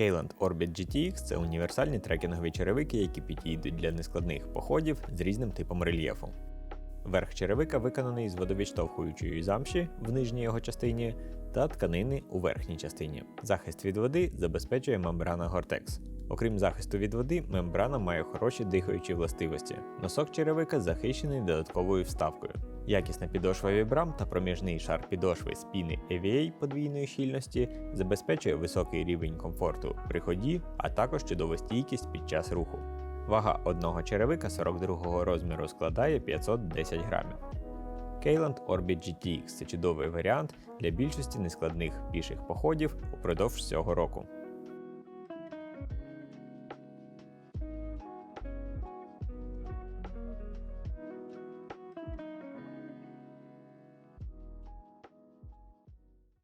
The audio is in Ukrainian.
Kayland Orbit GTX це універсальні трекінгові черевики, які підійдуть для нескладних походів з різним типом рельєфу. Верх черевика виконаний з водовідштовхуючої замші в нижній його частині та тканини у верхній частині. Захист від води забезпечує мембрана Gore-Tex. Окрім захисту від води, мембрана має хороші дихаючі властивості. Носок черевика захищений додатковою вставкою. Якісна підошва Vibram та проміжний шар підошви з піни EVA подвійної щільності забезпечує високий рівень комфорту при ході, а також чудову стійкість під час руху. Вага одного черевика 42 розміру складає 510 грамів. Kayland Orbit GTX це чудовий варіант для більшості нескладних піших походів упродовж цього року.